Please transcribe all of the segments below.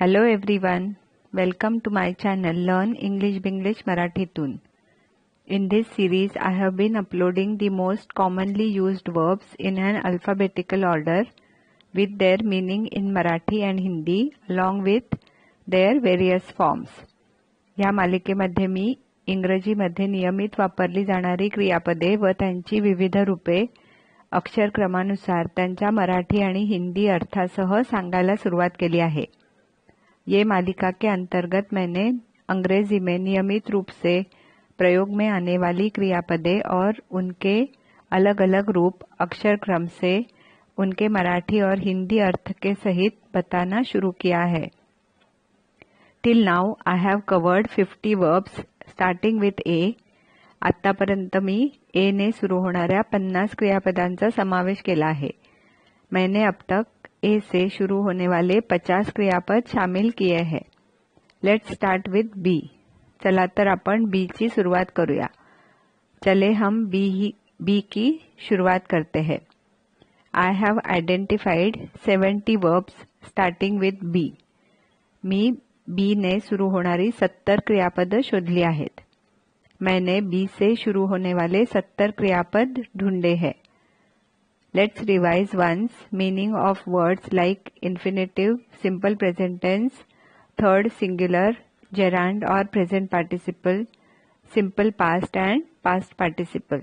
Hello everyone welcome to my channel learn English Binglish मराठीतून in this series I have been uploading the most commonly used verbs in an alphabetical order with their meaning in Marathi and Hindi along with their various forms या मालिकेमध्ये मी इंग्रजीमध्ये नियमित वापरली जाणारी क्रियापदे व त्यांची विविध रूपे अक्षरक्रमानुसार त्यांच्या मराठी आणि हिंदी अर्थासह सांगायला सुरुवात केली आहे. ये मालिका के अंतर्गत मैंने अंग्रेज़ी में नियमित रूप से प्रयोग में आने वाली क्रियापदे और उनके अलग अलग रूप अक्षर क्रम से उनके मराठी और हिंदी अर्थ के सहित बताना शुरू किया है। Till now I have covered fifty verbs starting with A आतापर्यंत मी ए ने सुरू होणाऱ्या पन्नास क्रियापदांचा समावेश केला आहे. मैंने अब तक ए से शुरू होने वाले पचास क्रियापद शामिल किए हैं। लेट्स स्टार्ट विथ बी चला तर आपण बी ची सुरुवात करूया। चले हम बी ही बी की शुरुआत करते हैं। I have identified seventy verbs starting with B me B ने सुरू होणारी सत्तर क्रियापद शोधली मैंने बी से शुरू होने वाले सत्तर क्रियापद ढूंढे हैं। Let's revise once meaning of words like infinitive simple present tense third singular gerund और present participle simple past and past participle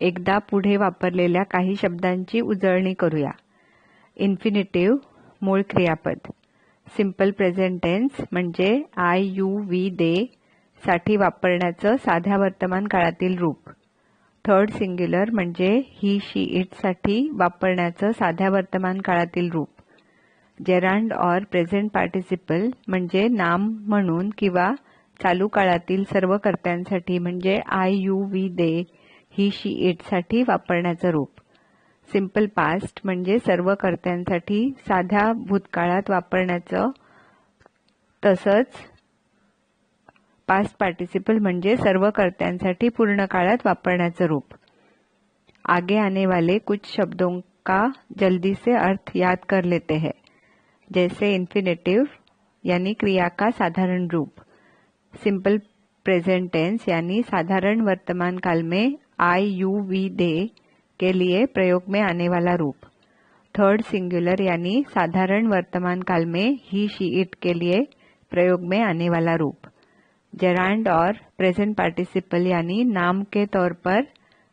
एकदा पुढे वापरलेल्या काही शब्दांची उजळणी करूया. इन्फिनेटिव्ह मूळ क्रियापद. सिंपल प्रेझेंट टेन्स म्हणजे आय यू व्ही दे साठी वापरण्याचं साध्या वर्तमान काळातील रूप. थर्ड सिंग्युलर म्हणजे ही शी इटसाठी वापरण्याचं साध्या वर्तमान काळातील रूप. जेरांड ऑर प्रेझेंट पार्टिसिपल म्हणजे नाम म्हणून किंवा चालू काळातील सर्व कर्त्यांसाठी म्हणजे I you we they he she इटसाठी वापरण्याचं रूप. सिंपल पास्ट म्हणजे सर्व कर्त्यांसाठी साध्या भूतकाळात वापरण्याचं तसंच पास्ट पार्टिसिपल म्हणजे सर्व कर्त्यांसाठी पूर्ण काळात वापरण्याचं रूप. आगे आने वाले कुछ शब्दों का जल्दी से अर्थ याद कर लेते हैं. जैसे इन्फिनेटिव यानी क्रिया का साधारण रूप. सिंपल प्रेजेंट टेंस यानी साधारण वर्तमान काल में आई यू वी दे के लिए प्रयोग में आने वाला रूप. थर्ड सिंगुलर यानी साधारण वर्तमान काल में ही शी इट के लिए प्रयोग में आने वाला रूप. जेरांड और प्रेजेंट पार्टिसिपल यानी नाम के तौर पर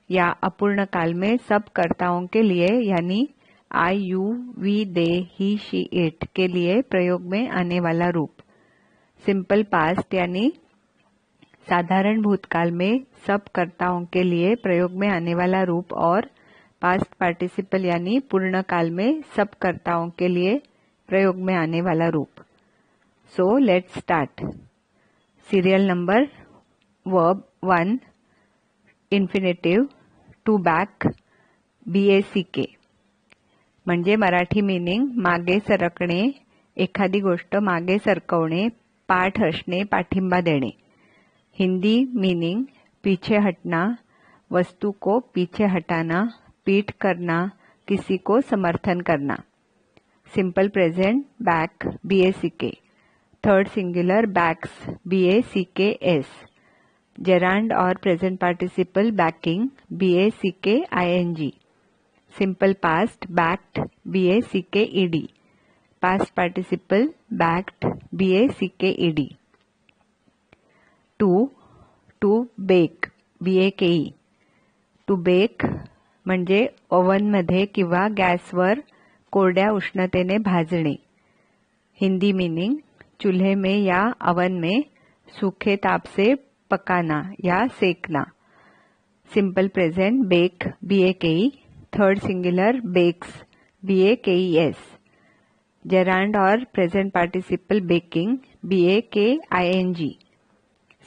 या अपूर्ण काल में सब कर्ताओं के लिए, यानी I you we they he she it के लिए प्रयोग में आने वाला रूप। सिंपल पास्ट यानी साधारण भूतकाल में सब कर्ताओं के लिए प्रयोग में आने वाला रूप और पास्ट पार्टिसिपल यानी पूर्ण काल में सब कर्ताओं के लिए प्रयोग में आने वाला रूप। So let's start serial number verb one infinitive to back B A C K म्हणजे मराठी मिनिंग मागे सरकणे, एखादी गोष्ट मागे सरकवणे, पाठ असणे, पाठिंबा देणे. हिंदी मीनिंग पीछे हटना, वस्तु को पीछे हटाना, पीठ करना, किसी को समर्थन करना. Simple present back B A C K third singular backs B A C K S gerund और present participle backing B A C K I N G simple past backed B A C K E D past participle backed B A C K E D two to bake B A K E to bake म्हणजे ओव्हनमध्ये किंवा गॅसवर कोरड्या उष्णतेने भाजणे. Hindi meaning चूल्हे में या oven में सूखे ताप से पकाना या सेकना। Simple present bake B A K E third singular bakes B A K E S gerund और present participle baking B A K I N G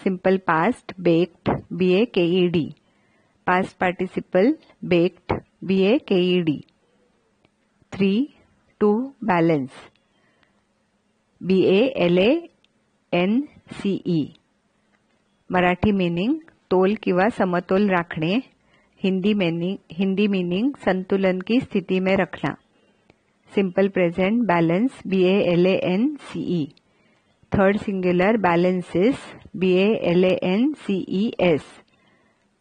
simple past baked B A K E D past participle baked B A K E D three to balance B A L A N C E. Marathi meaning तोल किंवा समतोल राखने Hindi meaning Hindi meaning संतुलन की स्थिति में रखना. Simple present balance B A L A N C E third singular balances B A L A N C E S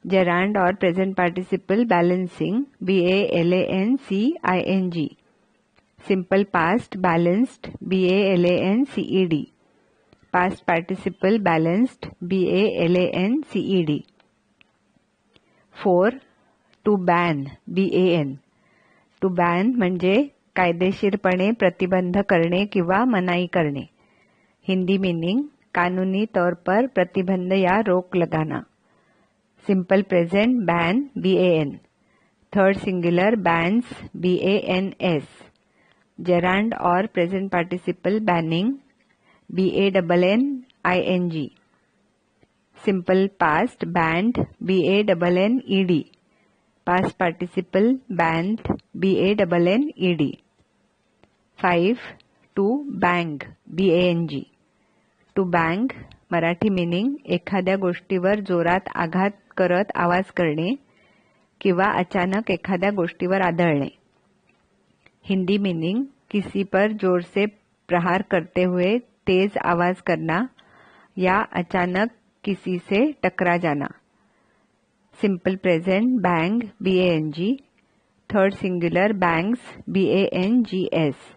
gerund और present participle balancing B A L A N C I N G simple, past, balanced, b a l a n c e d. Past participle, balanced, b a l a n c e d. 4 to ban B A N to ban म्हणजे कायदेशीरपणे प्रतिबंध करणे किंवा मनाई करणे. Hindi meaning कानूनी तौर पर प्रतिबंध या रोक लगाना. Simple present ban B A N third singular bans B A N S gerund और present participle banning B A double N I N G simple past banned B A double N E D past participle band b a double n e d. 5 to bang, b a n g. To bang, Marathi meaning एखाद्या गोष्टीवर जोरात आघात करत आवाज़ करणे किंवा अचानक एखाद्या गोष्टीवर आदळणे. हिंदी मीनिंग किसी पर ज़ोर से प्रहार करते हुए तेज आवाज़ करना या अचानक किसी से टकरा जाना। Simple present bang B N G third singular bangs B A N G S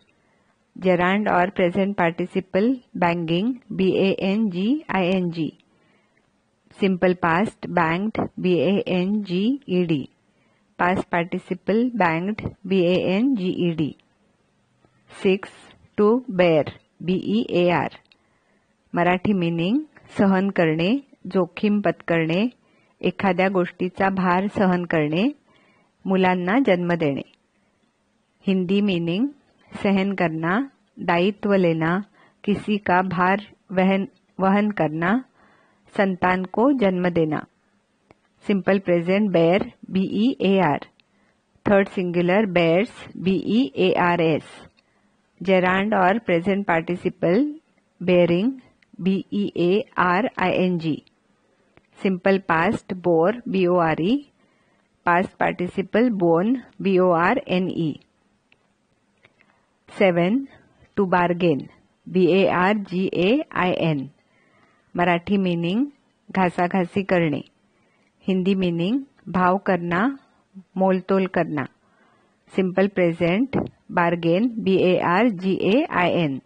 gerund और present participle banging B A N G I N G simple past banged B A N G E D past participle, banged, b a n g e d. 6 to bear, b e a r. Marathi meaning सहन करणे, जोखीम पत्करणे, एखाद्या गोष्टीचा भार सहन करणे, मुलांना जन्म देणे. हिंदी मीनिंग सहन करना, दायित्व लेना, किसी का भार वहन वहन करना, संतान को जन्म देना. Simple present bear B E A R third singular bears B E A R S gerund और present participle bearing B E A R I N G past, bore, b o r e. Past participle, bone, b o r n e. 7 to bargain, b a r g a i n. Marathi meaning घासाघासी करणे. Hindi meaning भाव करना मोलतोल करना simple present bargain B A R G A I N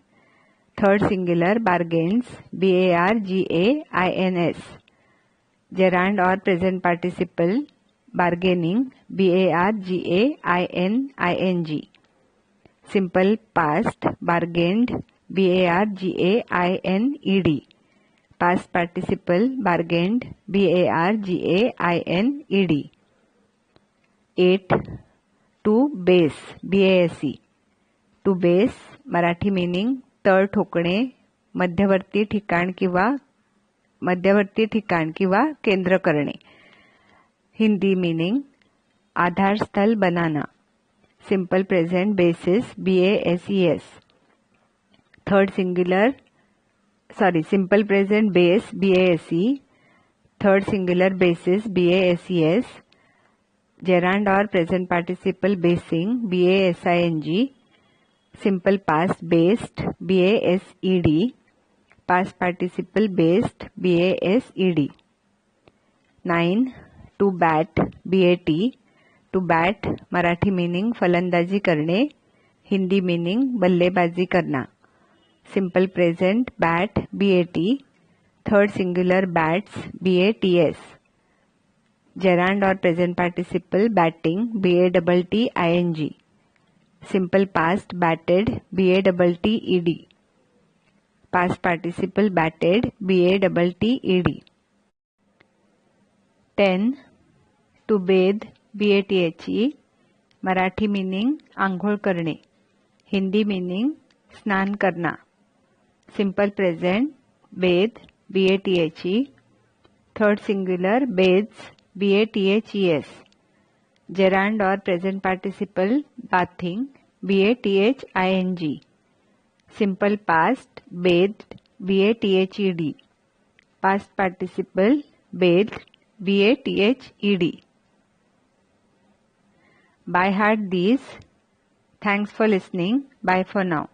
third singular bargains B A R G A I N S gerund और present participle bargaining B A R G A I N I N G simple past bargained B A R G A I N E D past participle, bargained, b a r g a i n e d. 8 to base, b a s e. To base Marathi meaning तळ ठोकणे, मध्यवर्ती ठिकाण किंवा, मध्यवर्ती ठिकाण किंवा केंद्र करणे. हिंदी मीनिंग आधारस्थल बनाना. Simple present bases B A S E S third singular sorry simple present base B A S E third singular bases B A S E S gerund और present participle basing B A S I N G simple past based B A S E D past participle, based BASED. 9. To bat BAT. To bat Marathi meaning फलंदाजी करणे Hindi meaning बल्लेबाजी करना simple present bat B A T third singular bats B A T S gerund और present participle batting B A double T I N G simple past batted B A double T E D past participle, batted, b a double t e d. 10 to bathe, b a t h e. Marathi meaning आंघोळ करणे Hindi meaning स्नान करना simple present bath, b a t h e. Third singular bathes b a t h e s. Gerund or present participle bathing b a t h i n g. Simple past bathed b a t h e d. Past participle bathed b a t h e d. By heart these. Thanks for listening. Bye for now.